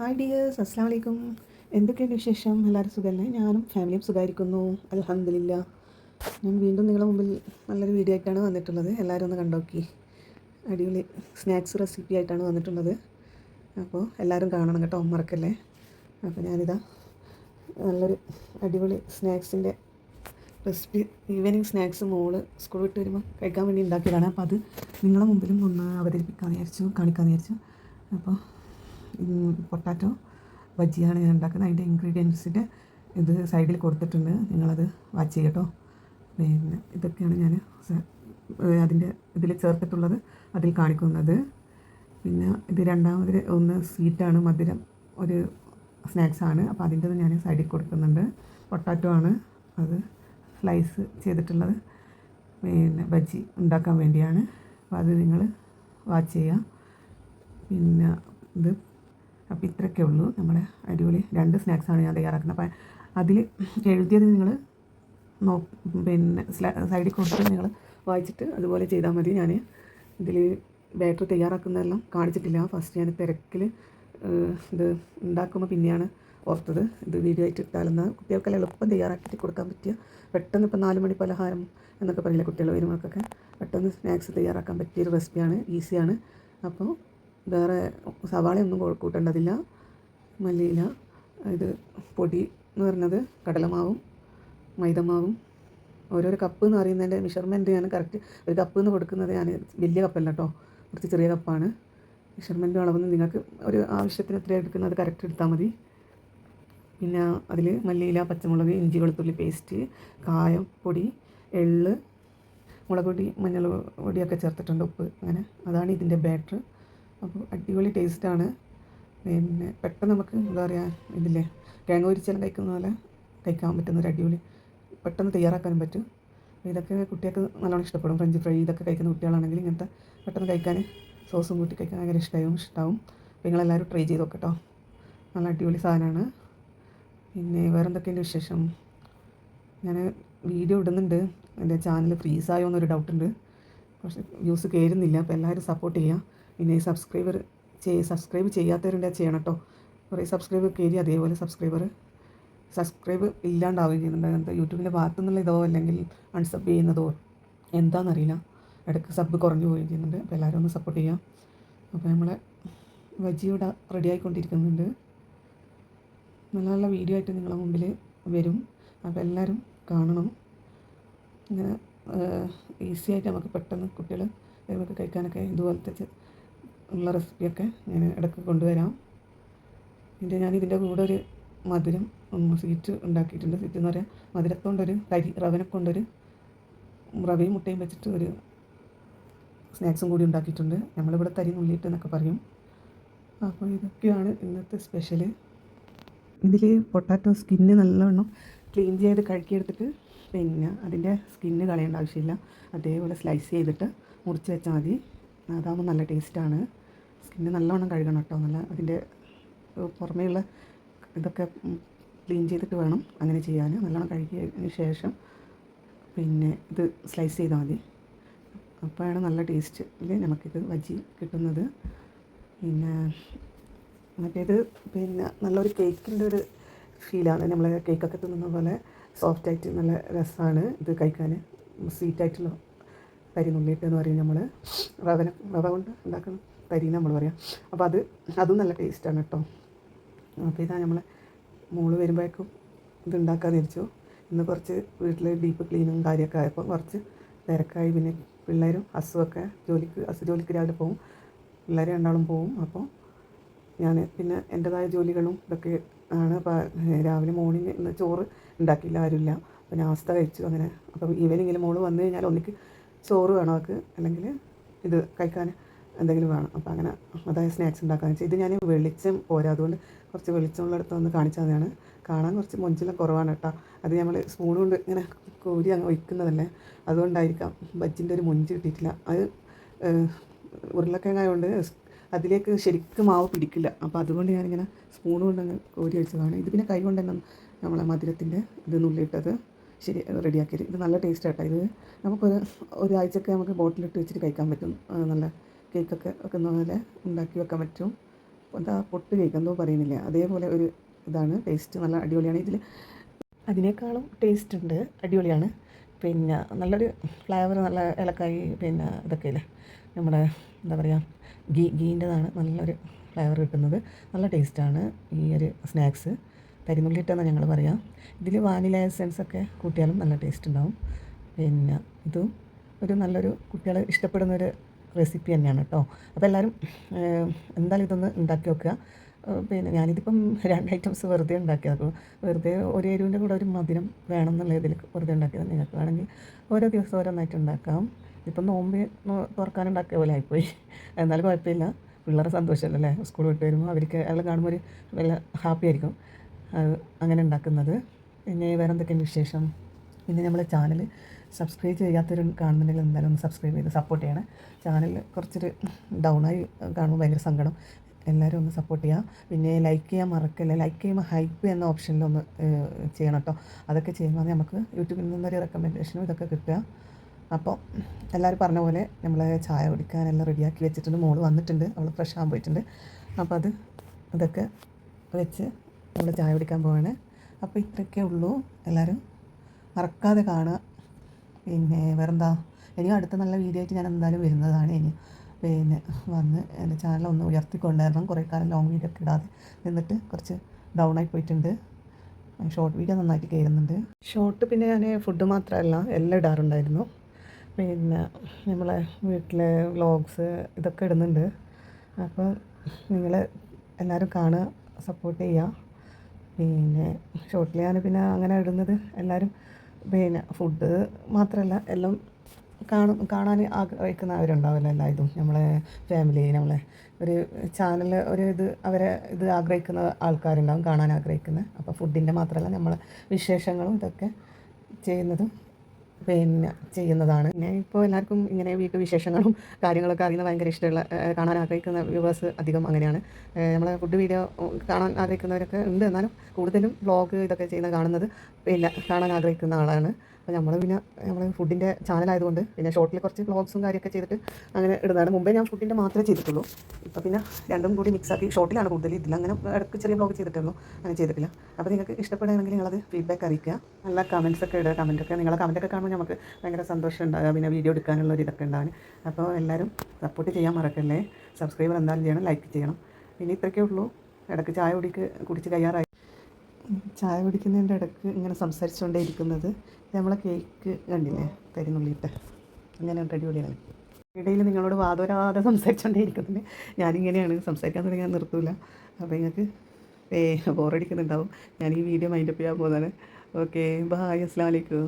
Hi dears അസ്സാം വലൈക്കും എന്തൊക്കെയുണ്ട് വിശേഷം? എല്ലാവരും സുഖമല്ലേ ഞാനും ഫാമിലിയും സുഖമായിരിക്കുന്നു അലഹമില്ല ഞാൻ വീണ്ടും നിങ്ങളുടെ മുമ്പിൽ നല്ലൊരു വീഡിയോ ആയിട്ടാണ് വന്നിട്ടുള്ളത്. എല്ലാവരും ഒന്ന് കണ്ടോക്കി. അടിപൊളി സ്നാക്സ് റെസിപ്പി ആയിട്ടാണ് വന്നിട്ടുള്ളത്. അപ്പോൾ എല്ലാവരും കാണണം കേട്ടോ മറക്കല്ലേ അപ്പോൾ ഞാനിതാ നല്ലൊരു അടിപൊളി സ്നാക്സിന്റെ റെസിപ്പി ഈവനിങ് സ്നാക്സ് മോൾ സ്കൂൾ വിട്ട് വരുമ്പോൾ കഴിക്കാൻ വേണ്ടി ഉണ്ടാക്കിയതാണ്. അപ്പോൾ അത് നിങ്ങളുടെ മുമ്പിലും ഒന്ന് അവതരിപ്പിക്കാൻ വിചാരിച്ചു കാണിക്കാൻ വിചാരിച്ചു. അപ്പോൾ പൊട്ടാറ്റോ ബജിയാണ് ഞാൻ ഉണ്ടാക്കുന്നത്. അതിന്റെ ഇൻഗ്രീഡിയൻസിന്റെ ഇത് സൈഡിൽ കൊടുത്തിട്ടുണ്ട്. നിങ്ങളത് വാച്ച് ചെയ്യട്ടോ. പിന്നെ ഇതൊക്കെയാണ് ഞാൻ അതിന്റെ ഇതിൽ ചേർത്തിട്ടുള്ളത് അതിൽ കാണിക്കുന്നത്. പിന്നെ ഇത് രണ്ടാമത് ഒന്ന് സ്വീറ്റാണ് മധുരം ഒരു സ്നാക്സാണ് അപ്പോൾ അതിന്റെ ഞാൻ സൈഡിൽ കൊടുക്കുന്നുണ്ട്. പൊട്ടാറ്റോ ആണ് അത് സ്ലൈസ് ചെയ്തിട്ടുള്ളത്. പിന്നെ ബജ്ജി ഉണ്ടാക്കാൻ വേണ്ടിയാണ്. അപ്പോൾ അത് നിങ്ങൾ വാച്ച് ചെയ്യുക. പിന്നെ ഇത് അപ്പോൾ ഇത്രയൊക്കെ ഉള്ളൂ നമ്മുടെ അടിപൊളി രണ്ട് സ്നാക്സാണ് ഞാൻ തയ്യാറാക്കുന്നത്. അപ്പം അതിൽ എഴുതിയത് നിങ്ങൾ നോ പിന്നെ സൈഡിൽ കൊടുത്ത് നിങ്ങൾ വായിച്ചിട്ട് അതുപോലെ ചെയ്താൽ മതി. ഞാൻ ഇതിൽ ബാറ്റർ തയ്യാറാക്കുന്നതെല്ലാം കാണിച്ചിട്ടില്ല. ഫസ്റ്റ് ഞാൻ തിരക്കിൽ ഇത് ഉണ്ടാക്കുമ്പോൾ പിന്നെയാണ് ഓർത്തത്. ഇത് വീഡിയോ ആയിട്ട് ഇട്ടാലെന്ന് കുട്ടികൾക്കെല്ലാം എളുപ്പം തയ്യാറാക്കിയിട്ട് കൊടുക്കാൻ പറ്റിയ പെട്ടെന്ന് ഇപ്പം നാല് മണി പലഹാരം എന്നൊക്കെ പറയില്ല കുട്ടികൾ വരുമ്പോഴൊക്കെ. പെട്ടെന്ന് സ്നാക്സ് തയ്യാറാക്കാൻ പറ്റിയൊരു റെസിപ്പിയാണ് ഈസിയാണ്. അപ്പോൾ വേറെ സവാളയൊന്നും കൂട്ടേണ്ടതില്ല. മല്ലിയില ഇത് പൊടി എന്ന് പറയുന്നത് കടലമാവും മൈദമാവും. ഓരോരോ കപ്പ് എന്ന് പറയുന്നതിന്റെ മെഷർമെന്റ് ഞാൻ കറക്റ്റ് ഒരു കപ്പ് എന്ന് കൊടുക്കുന്നത് ഞാൻ വലിയ കപ്പല്ല കേട്ടോ കുറച്ച് ചെറിയ കപ്പാണ് മെഷർമെന്റും അളവൊന്നും നിങ്ങൾക്ക് ഒരു ആവശ്യത്തിന് എത്ര എടുക്കുന്നത് കറക്റ്റ് എടുത്താൽ മതി. പിന്നെ അതിൽ മല്ലിയില പച്ചമുളക് ഇഞ്ചി വെളുത്തുള്ളി പേസ്റ്റ് കായം പൊടി എള്ള് മുളക് പൊടി മഞ്ഞൾ പൊടിയൊക്കെ ചേർത്തിട്ടുണ്ട് ഉപ്പ് അങ്ങനെ. അതാണ് ഇതിന്റെ ബാറ്റർ അപ്പോൾ അടിപൊളി ടേസ്റ്റാണ്. പിന്നെ പെട്ടെന്ന് നമുക്ക് എന്താ പറയുക ഇതില്ലേ കിഴങ്ങ് പൊരിച്ചെല്ലാം കഴിക്കുന്ന പോലെ കഴിക്കാൻ പറ്റുന്ന ഒരു അടിപൊളി പെട്ടെന്ന് തയ്യാറാക്കാനും പറ്റും. ഇതൊക്കെ കുട്ടികൾക്ക് നല്ലോണം ഇഷ്ടപ്പെടും. ഫ്രഞ്ച് ഫ്രൈ ഇതൊക്കെ കഴിക്കുന്ന കുട്ടികളാണെങ്കിൽ ഇങ്ങനത്തെ പെട്ടെന്ന് കഴിക്കാൻ സോസും കൂട്ടി കഴിക്കാൻ ഭയങ്കര ഇഷ്ടമാവും അപ്പോൾ നിങ്ങളെല്ലാവരും ട്രൈ ചെയ്ത് നോക്കട്ടോ. നല്ല അടിപൊളി സാധനമാണ്. പിന്നെ വേറെ എന്തൊക്കെയുണ്ട് വിശേഷം? ഞാൻ വീഡിയോ ഇടുന്നുണ്ട്. എന്റെ ചാനൽ ഫ്രീസായോ എന്നൊരു ഡൗട്ടുണ്ട് പക്ഷേ വ്യൂസ് കയറുന്നില്ല അപ്പോൾ എല്ലാവരും സപ്പോർട്ട് ചെയ്യുക. പിന്നെ സബ്സ്ക്രൈബർ ചെയ് സബ്സ്ക്രൈബ് ചെയ്യാത്തവരുണ്ടെങ്കിൽ ചെയ്യണം കേട്ടോ കുറേ സബ്സ്ക്രൈബ് കയറി അതേപോലെ സബ്സ്ക്രൈബർ സബ്സ്ക്രൈബ് ഇല്ലാണ്ടാവുകയും ചെയ്യുന്നുണ്ട്. എന്താ യൂട്യൂബിന്റെ ഭാഗത്തു നിന്നുള്ള ഇതോ അല്ലെങ്കിൽ അൺസബ് ചെയ്യുന്നതോ എന്താണെന്നറിയില്ല ഇടയ്ക്ക് സബ് കുറഞ്ഞു പോവുകയും ചെയ്യുന്നുണ്ട്. അപ്പോൾ എല്ലാവരും ഒന്ന് സപ്പോർട്ട് ചെയ്യാം. അപ്പോൾ നമ്മളെ വജിയുടെ റെഡി ആയിക്കൊണ്ടിരിക്കുന്നുണ്ട്. നല്ല നല്ല വീഡിയോ ആയിട്ട് നിങ്ങളുടെ മുമ്പിൽ വരും. അപ്പോൾ എല്ലാവരും കാണണം. ഇങ്ങനെ ഈസി ആയിട്ട് നമുക്ക് പെട്ടെന്ന് കുട്ടികൾ നമുക്ക് കഴിക്കാനൊക്കെ ഇതുപോലത്തെ ഉള്ള റെസിപ്പിയൊക്കെ ഞാൻ ഇടയ്ക്ക് കൊണ്ടുവരാം. പിന്നെ ഞാൻ ഇതിന്റെ കൂടെ ഒരു മധുരം സ്വീറ്റ് ഉണ്ടാക്കിയിട്ടുണ്ട്. സ്വീറ്റ് എന്ന് പറയാൻ മധുരത്തോണ്ടൊരു തരി റവനെ കൊണ്ടൊരു റവയും മുട്ടയും വെച്ചിട്ട് ഒരു സ്നാക്സും കൂടി ഉണ്ടാക്കിയിട്ടുണ്ട്. നമ്മളിവിടെ തരി നുള്ളിയിട്ട് എന്നൊക്കെ പറയും. അപ്പോൾ ഇതൊക്കെയാണ് ഇന്നത്തെ സ്പെഷ്യൽ ഇതിൽ പൊട്ടാറ്റോ സ്കിന്ന് നല്ലവണ്ണം ക്ലീൻ ചെയ്ത് കഴുകിയെടുത്തിട്ട് പിന്നെ അതിന്റെ സ്കിന്ന് കളയേണ്ട ആവശ്യമില്ല. അതേപോലെ സ്ലൈസ് ചെയ്തിട്ട് മുറിച്ച് വെച്ചാൽ മതി. അതാകുമ്പോൾ നല്ല ടേസ്റ്റാണ്. സ്കിന്ന് നല്ലവണ്ണം കഴുകണം കേട്ടോ. നല്ല അതിന്റെ പുറമേയുള്ള ഇതൊക്കെ ക്ലീൻ ചെയ്തിട്ട് വേണം അങ്ങനെ ചെയ്യാൻ. നല്ലവണ്ണം കഴുകിയതിന് ശേഷം പിന്നെ ഇത് സ്ലൈസ് ചെയ്താൽ മതി. അപ്പോഴാണ് നല്ല ടേസ്റ്റിൽ നമുക്കിത് വജി കിട്ടുന്നത്. പിന്നെ മറ്റേത് പിന്നെ നല്ലൊരു കേക്കിന്റെ ഒരു ഫീലാണ്. നമ്മൾ കേക്കൊക്കെ തിന്നുന്ന പോലെ സോഫ്റ്റായിട്ട് നല്ല രസമാണ് ഇത് കഴിക്കാൻ. സ്വീറ്റായിട്ടുള്ള നുള്ളിയിട്ട് എന്ന് പറയും നമ്മൾ റവന റവ കൊണ്ട് ഉണ്ടാക്കുന്ന തരി നമ്മൾ പറയാം. അപ്പോൾ അത് അതും നല്ല ടേസ്റ്റാണ് കേട്ടോ അപ്പോൾ ഇതാ നമ്മൾ മോൾ വരുമ്പോഴേക്കും ഇതുണ്ടാക്കാൻ വിചാരിച്ചു. ഇന്ന് കുറച്ച് വീട്ടിൽ ഡീപ്പ് ക്ലീനും കാര്യമൊക്കെ ആയപ്പോൾ കുറച്ച് തിരക്കായി. പിന്നെ പിള്ളേരും അസുഖമൊക്കെ ജോലിക്ക് അസു ജോലിക്ക് രാവിലെ പോകും പിള്ളേർ രണ്ടാളും പോവും. അപ്പോൾ ഞാൻ പിന്നെ എന്റെതായ ജോലികളും ഇതൊക്കെ ആണ്. അപ്പോൾ രാവിലെ മോർണിംഗ് ഇന്ന് ചോറ് ഉണ്ടാക്കിയില്ല ആരുമില്ല. അപ്പോൾ നാസ്ത കഴിച്ചു അങ്ങനെ. അപ്പം ഈവനിങ്ങിൽ മോൾ വന്നു കഴിഞ്ഞാൽ ഒന്നിക്ക് ചോറ് വേണം അവൾക്ക്. അല്ലെങ്കിൽ ഇത് കഴിക്കാൻ എന്തെങ്കിലും വേണം. അപ്പോൾ അങ്ങനെ അതായത് സ്നാക്സ് ഉണ്ടാക്കാന്ന് വെച്ചാൽ ഇത് ഞാൻ വെളിച്ചം പോരാ. അതുകൊണ്ട് കുറച്ച് വെളിച്ചമുള്ളിടത്ത് ഒന്ന് കാണിച്ചാൽ മതിയാണ്. കാണാൻ കുറച്ച് മൊഞ്ചിലും കുറവാണ് കേട്ടോ. അത് നമ്മൾ സ്പൂൺ കൊണ്ട് ഇങ്ങനെ കോരി അങ്ങ് ഒഴിക്കുന്നതല്ലേ. അതുകൊണ്ടായിരിക്കാം ബജ്ജിന്റെ ഒരു മൊഞ്ച് കിട്ടിയിട്ടില്ല. അത് ഉരുളക്കിഴങ്ങായതുകൊണ്ട് അതിലേക്ക് ശരിക്കും മാവ് പിടിക്കില്ല. അപ്പോൾ അതുകൊണ്ട് ഞാനിങ്ങനെ സ്പൂൺ കൊണ്ട് അങ്ങ് കോരി ഒഴിച്ചതാണ് ഇത് പിന്നെ കൈ കൊണ്ട് തന്നെ നമ്മളെ മധുരത്തിന്റെ ഇത് നുള്ളിയിട്ടത് ശരി റെഡിയാക്കിയത്. ഇത് നല്ല ടേസ്റ്റ് ആട്ടോ. ഇത് നമുക്കൊരു ഒരാഴ്ചയൊക്കെ നമുക്ക് ബോട്ടിലിട്ട് വെച്ചിട്ട് കഴിക്കാൻ പറ്റും. നല്ല കേക്കൊക്കെ വെക്കുന്ന പോലെ ഉണ്ടാക്കി വെക്കാൻ പറ്റും. എന്താ പൊട്ട് കേക്ക് എന്തോ പറയുന്നില്ല? അതേപോലെ ഒരു ഇതാണ്. ടേസ്റ്റ് നല്ല അടിപൊളിയാണ്. ഇതിൽ അതിനേക്കാളും ടേസ്റ്റ് ഉണ്ട്. അടിപൊളിയാണ്. പിന്നെ നല്ലൊരു ഫ്ലേവർ നല്ല ഇലക്കായി പിന്നെ ഇതൊക്കെ ഇല്ലേ? നമ്മുടെ എന്താ പറയുക ഗീ ഗീന്റെതാണ് നല്ലൊരു ഫ്ലേവർ കിട്ടുന്നത്. നല്ല ടേസ്റ്റാണ് ഈ ഒരു സ്നാക്സ്. കരിനുള്ളിട്ടെന്നാണ് ഞങ്ങൾ പറയാം. ഇതിൽ വാനില എസൻസ് ഒക്കെ കൂട്ടിയാലും നല്ല ടേസ്റ്റ് ഉണ്ടാവും. പിന്നെ ഇതും ഒരു നല്ലൊരു കുട്ടികൾ ഇഷ്ടപ്പെടുന്ന ഒരു റെസിപ്പി തന്നെയാണ് കേട്ടോ. അപ്പോൾ എല്ലാവരും എന്തായാലും ഇതൊന്ന് ഉണ്ടാക്കി വെക്കുക പിന്നെ ഞാനിതിപ്പം രണ്ട് ഐറ്റംസ് വെറുതെ ഉണ്ടാക്കിയത്. വെറുതെ ഒരു എരിവിന്റെ കൂടെ ഒരു മധുരം വേണം എന്നുള്ള ഇതിൽ വെറുതെ ഉണ്ടാക്കിയത്. നിങ്ങൾക്ക് വേണമെങ്കിൽ ഓരോ ദിവസം ഓരോന്നായിട്ട് ഉണ്ടാക്കാം. ഇപ്പം നോമ്പ് തുറക്കാനുണ്ടാക്കിയ പോലെ ആയിപ്പോയി. എന്നാലും കുഴപ്പമില്ല. പിള്ളേരെ സന്തോഷമല്ലോ? അല്ലേ സ്കൂൾ വിട്ട് വരുമ്പോൾ അവർക്ക് അയാൾ കാണുമ്പോൾ ഒരു വല്ല ഹാപ്പി ആയിരിക്കും. അങ്ങനെ ഉണ്ടാക്കുന്നത്. പിന്നെ വേറെ എന്തൊക്കെയാണ് വിശേഷം? പിന്നെ നമ്മളെ ചാനൽ സബ്സ്ക്രൈബ് ചെയ്യാത്തവർ കാണുന്നുണ്ടെങ്കിൽ എന്തായാലും ഒന്ന് സബ്സ്ക്രൈബ് ചെയ്ത് സപ്പോർട്ട് ചെയ്യണം. ചാനൽ കുറച്ചൊരു ഡൗണായി കാണുമ്പോൾ ഭയങ്കര സങ്കടം. എല്ലാവരും ഒന്ന് സപ്പോർട്ട് ചെയ്യുക പിന്നെ ലൈക്ക് ചെയ്യാൻ മറക്കല്ലേ? ലൈക്ക് ചെയ്യുമ്പോൾ ഹൈപ്പ് എന്ന ഓപ്ഷനിലൊന്ന് ഒന്ന് ചെയ്യണം കേട്ടോ അതൊക്കെ ചെയ്യുമ്പോൾ നമുക്ക് യൂട്യൂബിൽ നിന്നൊരു റെക്കമെൻഡേഷനും ഇതൊക്കെ കിട്ടുക. അപ്പോൾ എല്ലാവരും പറഞ്ഞ പോലെ നമ്മൾ ചായ കുടിക്കാനെല്ലാം റെഡിയാക്കി വെച്ചിട്ടുണ്ട്. മോൾ വന്നിട്ടുണ്ട്. അവൾ ഫ്രഷ് ആകാൻ പോയിട്ടുണ്ട്. അപ്പോൾ അത് ഇതൊക്കെ വെച്ച് നമ്മൾ ചായ കുടിക്കാൻ പോവാണ്. അപ്പോൾ ഇത്രയൊക്കെ ഉള്ളൂ. എല്ലാവരും മറക്കാതെ കാണുക. പിന്നെ വേറെന്താ? ഇനി അടുത്ത നല്ല വീഡിയോ ആയിട്ട് ഞാൻ എന്തായാലും വരുന്നതാണ് ഇനി. പിന്നെ വന്ന് എന്റെ ചാനൽ ഒന്ന് ഉയർത്തിക്കൊണ്ടായിരുന്നു കുറേ കാലം ലോങ് വീഡിയോ ഒക്കെ ഇടാതെ നിന്നിട്ട് കുറച്ച് ഡൗൺ ആയി പോയിട്ടുണ്ട്. ഷോർട്ട് വീഡിയോ നന്നായിട്ട് കയറുന്നുണ്ട് ഷോർട്ട് പിന്നെ ഞാൻ ഫുഡ് മാത്രമല്ല എല്ലാം ഇടാറുണ്ടായിരുന്നു. പിന്നെ നമ്മളെ വീട്ടിലെ വ്ളോഗ്സ് ഇതൊക്കെ ഇടുന്നുണ്ട്. അപ്പോൾ നിങ്ങൾ എല്ലാവരും കാണുക സപ്പോർട്ട് ചെയ്യുക. പിന്നെ ഷോർട്ടിൽ ഞാൻ പിന്നെ അങ്ങനെ ഇടുന്നത് എല്ലാവരും പിന്നെ ഫുഡ് മാത്രമല്ല എല്ലാം കാണും കാണാൻ ആഗ്രഹിക്കുന്നവരുണ്ടാവില്ല എല്ലാ ഇതും നമ്മളെ ഫാമിലി നമ്മളെ ഒരു ചാനൽ ഒരു ഇത് അവരെ ഇത് ആഗ്രഹിക്കുന്ന ആൾക്കാരുണ്ടാവും കാണാൻ ആഗ്രഹിക്കുന്നത് അപ്പോൾ ഫുഡിന്റെ മാത്രമല്ല നമ്മളെ വിശേഷങ്ങളും ഇതൊക്കെ ചെയ്യുന്നതും പിന്നെ ചെയ്യുന്നതാണ്. പിന്നെ ഇപ്പോൾ എല്ലാവർക്കും ഇങ്ങനെ വീട്ടു വിശേഷങ്ങളും കാര്യങ്ങളൊക്കെ അറിയുന്ന ഭയങ്കര ഇഷ്ടമുള്ള കാണാൻ ആഗ്രഹിക്കുന്ന വ്യൂവേഴ്സ് അധികം അങ്ങനെയാണ്. നമ്മളെ ഫുഡ് വീഡിയോ കാണാൻ ആഗ്രഹിക്കുന്നവരൊക്കെ ഉണ്ട്. എന്നാലും കൂടുതലും വ്ളോഗ് ഇതൊക്കെ ചെയ്യുന്ന കാണുന്നത് പിന്നെ കാണാൻ ആഗ്രഹിക്കുന്ന ആളാണ്. അപ്പോൾ നമ്മൾ പിന്നെ നമ്മൾ ഫുഡിന്റെ ചാനലായതുകൊണ്ട് പിന്നെ ഷോർട്ടിൽ കുറച്ച് വ്ളോഗ്സും കാര്യമൊക്കെ ചെയ്തിട്ട് അങ്ങനെ ഇടുന്നതാണ്. മുമ്പേ ഞാൻ ഫുഡിന്റെ മാത്രമേ ചെയ്തിട്ടുള്ളൂ. ഇപ്പോൾ പിന്നെ രണ്ടും കൂടി മിക്സാക്കി ഷോർട്ടിലാണ് കൂടുതൽ ഇതിൽ അങ്ങനെ ഇടയ്ക്ക് ചെറിയ വ്ളോഗ് ചെയ്തിട്ടുള്ളൂ അങ്ങനെ ചെയ്തിട്ടില്ല. അപ്പോൾ നിങ്ങൾക്ക് ഇഷ്ടപ്പെടുകയാണെങ്കിൽ നിങ്ങളത് ഫീഡ്ബാക്ക് അറിയിക്കുക. നല്ല കമൻസ് ഒക്കെ ഇടുക. കമന്റൊക്കെ നിങ്ങളെ കമന്റൊക്കെ കാണുമ്പോൾ നമുക്ക് ഭയങ്കര സന്തോഷം ഉണ്ടാകുക പിന്നെ വീഡിയോ എടുക്കാനുള്ള ഒരു ഇതൊക്കെ ഉണ്ടാകാൻ അപ്പോൾ എല്ലാവരും സപ്പോർട്ട് ചെയ്യാൻ മറക്കല്ലേ? സബ്സ്ക്രൈബർ എന്തായാലും ചെയ്യണം ലൈക്ക് ചെയ്യണം. പിന്നെ ഇത്രയൊക്കെ ഉള്ളൂ. ഇടയ്ക്ക് ചായ കുടിക്ക് കുടിച്ച് കയ്യാറായി ചായ കുടിക്കുന്നതിന്റെ ഇടയ്ക്ക് ഇങ്ങനെ സംസാരിച്ചുകൊണ്ടേ ഇരിക്കുന്നത്. നമ്മളെ കേക്ക് കണ്ടില്ലേ? തരുന്നുള്ളിട്ട് അങ്ങനെ അടിപൊളിയാണ്. ഇടയിൽ നിങ്ങളോട് വാദോരാതെ സംസാരിച്ചുകൊണ്ടേ ഇരിക്കുന്നുണ്ട് ഞാനിങ്ങനെയാണ്. സംസാരിക്കാൻ തുടങ്ങിയാൽ നിർത്തൂല. അപ്പോൾ നിങ്ങൾക്ക് ഏ ബോറടിക്കുന്നുണ്ടാവും ഞാൻ ഈ വീഡിയോ മൈൻഡപ്പ് ചെയ്യാൻ പോകുന്നതാണ് ഓക്കെ ബായ് അസ്സാം വലൈക്കും